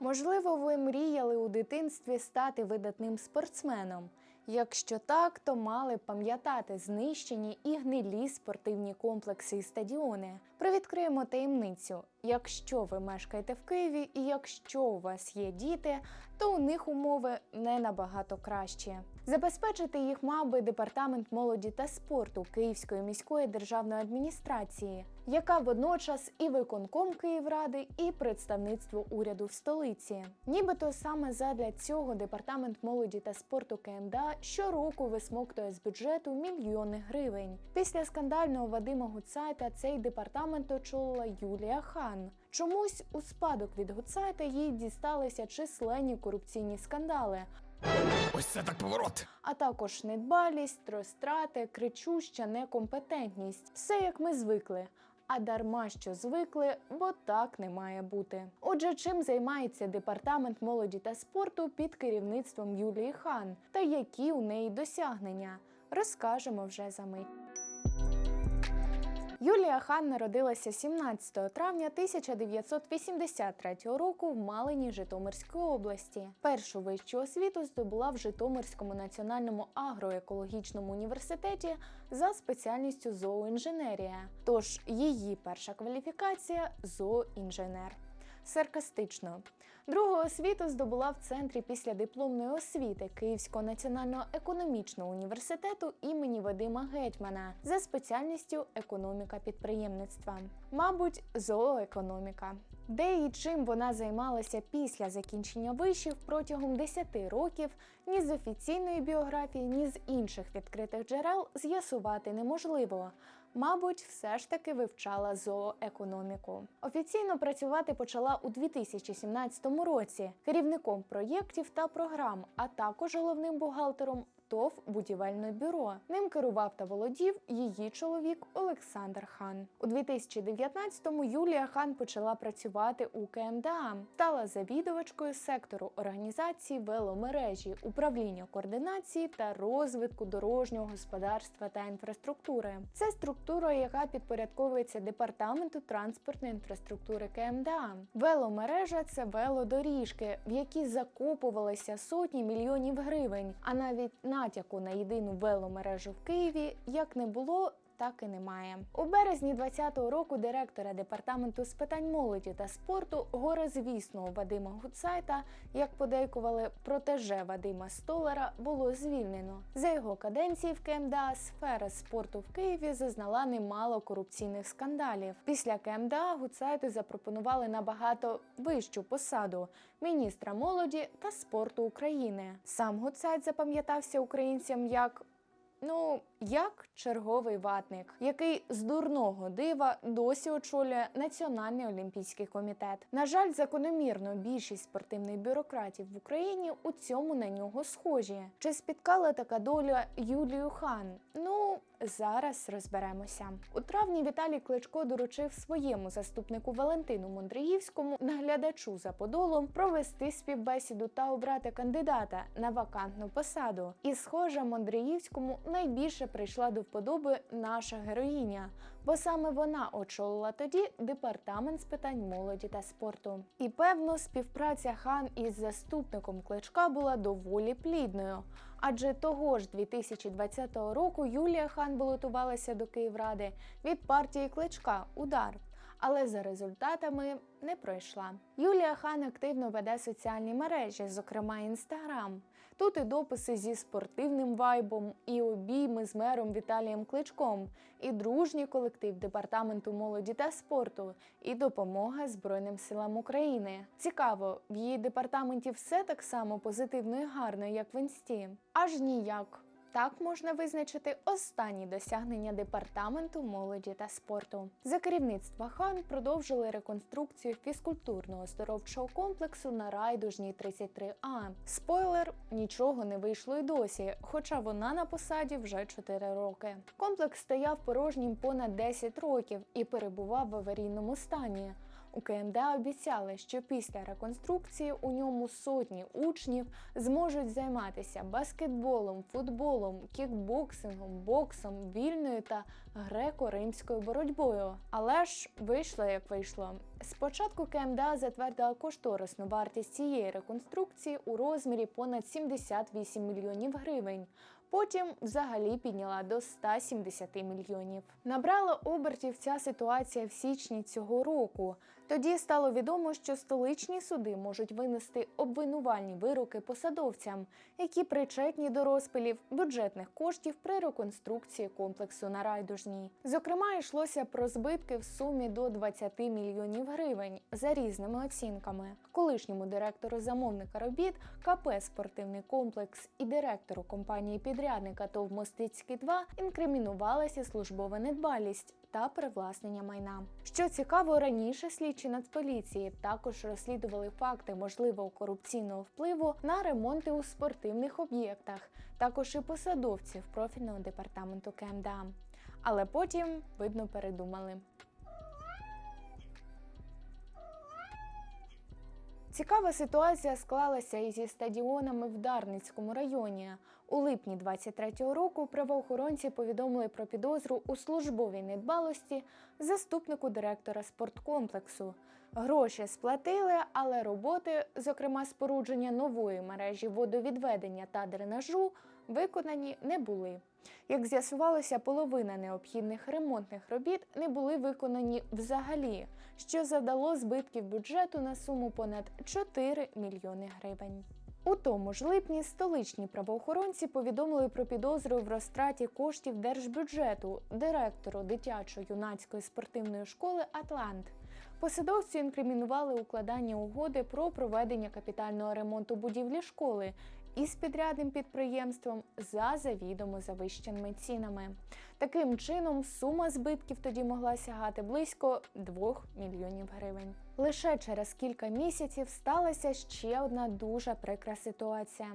Можливо, ви мріяли у дитинстві стати видатним спортсменом. Якщо так, то мали пам'ятати знищені і гнилі спортивні комплекси і стадіони. Привідкриємо таємницю. Якщо ви мешкаєте в Києві і якщо у вас є діти, то у них умови не набагато кращі. Забезпечити їх мав би департамент молоді та спорту Київської міської державної адміністрації, яка водночас і виконком Київради, і представництво уряду в столиці. Нібито саме задля цього департамент молоді та спорту КМДА щороку висмоктує з бюджету мільйони гривень. Після скандального Вадима Гуцайта цей департамент очолила Юлія Хан. Чомусь у спадок від Гуцайта їй дісталися численні корупційні скандали, Ось це так поворот. а також недбалість, розтрати, кричуща некомпетентність. Все як ми звикли. А дарма що звикли, бо так не має бути. Отже, чим займається департамент молоді та спорту під керівництвом Юлії Хан та які у неї досягнення, розкажемо вже за мить. Юлія Хан народилася 17 травня 1983 року в Малині Житомирської області. Першу вищу освіту здобула в Житомирському національному агроекологічному університеті за спеціальністю зооінженерія. Тож її перша кваліфікація зооінженер. Саркастично. Другу освіту здобула в центрі післядипломної освіти Київського національного економічного університету імені Вадима Гетьмана за спеціальністю економіка підприємництва. Мабуть, зооекономіка. Де і чим вона займалася після закінчення вишів протягом 10 років, ні з офіційної біографії, ні з інших відкритих джерел з'ясувати неможливо. Мабуть, все ж таки вивчала зооекономіку. Офіційно працювати почала у 2017 році керівником проєктів та програм, а також головним бухгалтером. ТОВ будівельне бюро. Ним керував та володів її чоловік Олександр Хан. У 2019-му Юлія Хан почала працювати у КМДА, стала завідувачкою сектору організації веломережі, управління координації та розвитку дорожнього господарства та інфраструктури. Це структура, яка підпорядковується департаменту транспортної інфраструктури КМДА. Веломережа це велодоріжки, в які закопувалися сотні мільйонів гривень, а навіть натяку на єдину веломережу в Києві як не було. Так і немає у березні 2020 року. Директора департаменту з питань молоді та спорту горизвісного Вадима Гуцайта, як подейкували протеже Вадима Столара, було звільнено. За його каденції в КМДА сфера спорту в Києві зазнала немало корупційних скандалів. Після КМДА Гуцайту запропонували набагато вищу посаду міністра молоді та спорту України. Сам Гуцайт запам'ятався українцям як Ну, як черговий ватник, який з дурного дива досі очолює Національний олімпійський комітет. На жаль, закономірно більшість спортивних бюрократів в Україні у цьому на нього схожі. Чи спіткала така доля Юлію Хан? Ну. Зараз розберемося у травні. Віталій Кличко доручив своєму заступнику Валентину Мондріївському, наглядачу за подолом, провести співбесіду та обрати кандидата на вакантну посаду. І, схоже, Мондріївському найбільше прийшла до вподоби наша героїня, бо саме вона очолила тоді департамент з питань молоді та спорту. І певно, співпраця хан із заступником Кличка була доволі плідною. Адже того ж 2020 року Юлія Хан балотувалася до Київради від партії Кличка Удар. Але за результатами не пройшла. Юлія Хан активно веде соціальні мережі, зокрема інстаграм. Тут і дописи зі спортивним вайбом, і обійми з мером Віталієм Кличком, і дружній колектив департаменту молоді та спорту, і допомога Збройним силам України. Цікаво, в її департаменті все так само позитивно і гарно, як в інсті. Аж ніяк. Так можна визначити останні досягнення департаменту молоді та спорту. За керівництва хан продовжили реконструкцію фізкультурного оздоровчого комплексу на райдужній 33А. Спойлер, нічого не вийшло й досі, хоча вона на посаді вже 4 роки. Комплекс стояв порожнім понад 10 років і перебував в аварійному стані. У КМДА обіцяли, що після реконструкції у ньому сотні учнів зможуть займатися баскетболом, футболом, кікбоксингом, боксом, вільною та греко-римською боротьбою. Але ж вийшло як вийшло. Спочатку КМДА затвердила кошторисну вартість цієї реконструкції у розмірі понад 78 мільйонів гривень. Потім взагалі підняла до 170 мільйонів. Набрала обертів ця ситуація в січні цього року. Тоді стало відомо, що столичні суди можуть винести обвинувальні вироки посадовцям, які причетні до розпилів бюджетних коштів при реконструкції комплексу на райдужній. Зокрема, йшлося про збитки в сумі до 20 мільйонів гривень за різними оцінками. Колишньому директору замовника робіт КП Спортивний комплекс і директору компанії підрядника ТОВ Мостицький 2 інкримінувалася службова недбалість та привласнення майна. Що цікаво, раніше слідчі Нацполіції також розслідували факти можливого корупційного впливу на ремонти у спортивних об'єктах, також і посадовців профільного департаменту КМДА. Але потім, видно, передумали. Цікава ситуація склалася і зі стадіонами в Дарницькому районі. У липні 23-го року правоохоронці повідомили про підозру у службовій недбалості заступнику директора спорткомплексу. Гроші сплатили, але роботи, зокрема спорудження нової мережі водовідведення та дренажу, виконані не були. Як з'ясувалося, половина необхідних ремонтних робіт не були виконані взагалі, що завдало збитків бюджету на суму понад 4 мільйони гривень. У тому ж липні столичні правоохоронці повідомили про підозру в розтраті коштів держбюджету директору дитячо-юнацької спортивної школи Атлант. Посадовці інкримінували укладання угоди про проведення капітального ремонту будівлі школи із підрядним підприємством за завідомо завищеними цінами. Таким чином, сума збитків тоді могла сягати близько 2 мільйонів гривень. Лише через кілька місяців сталася ще одна дуже прикра ситуація.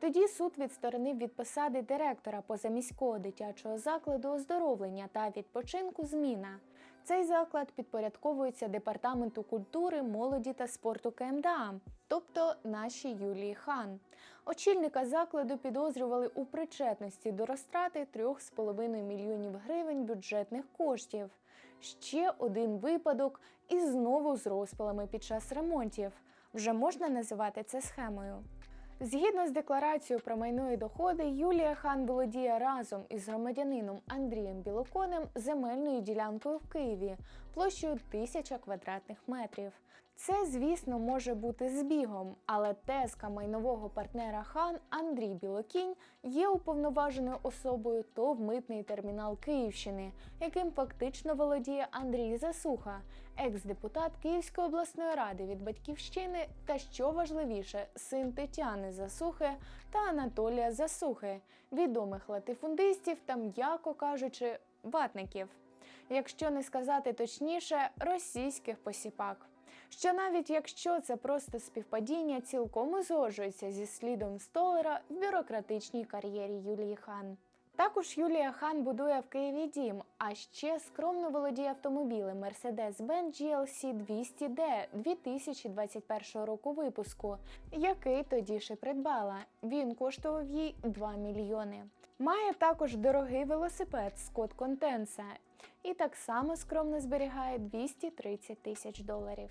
Тоді суд відсторонив від посади директора позаміського дитячого закладу оздоровлення та відпочинку зміна. Цей заклад підпорядковується департаменту культури, молоді та спорту КМДА, тобто нашій Юлії Хан. Очільника закладу підозрювали у причетності до розтрати 3,5 мільйонів гривень бюджетних коштів. Ще один випадок і знову з розпилами під час ремонтів. Вже можна називати це схемою. Згідно з декларацією про майно і доходи, Юлія Хан володіє разом із громадянином Андрієм Білоконем земельною ділянкою в Києві площею 1000 квадратних метрів. Це, звісно, може бути збігом, але тезка майнового партнера Хан Андрій Білокінь є уповноваженою особою ТОВ митний термінал Київщини, яким фактично володіє Андрій Засуха, екс-депутат Київської обласної ради від батьківщини та, що важливіше, син Тетяни Засухи та Анатолія Засухи, відомих латифундистів та, м'яко кажучи, ватників. Якщо не сказати точніше, російських посіпак. Що навіть якщо це просто співпадіння, цілком узгоджується зі слідом столера в бюрократичній кар'єрі Юлії Хан. Також Юлія Хан будує в Києві дім, а ще скромно володіє автомобілем Mercedes-Benz GLC 200D 2021 року випуску, який тоді і придбала. Він коштував їй 2 мільйони. Має також дорогий велосипед Scott Contensa і так само скромно зберігає 230 тисяч доларів.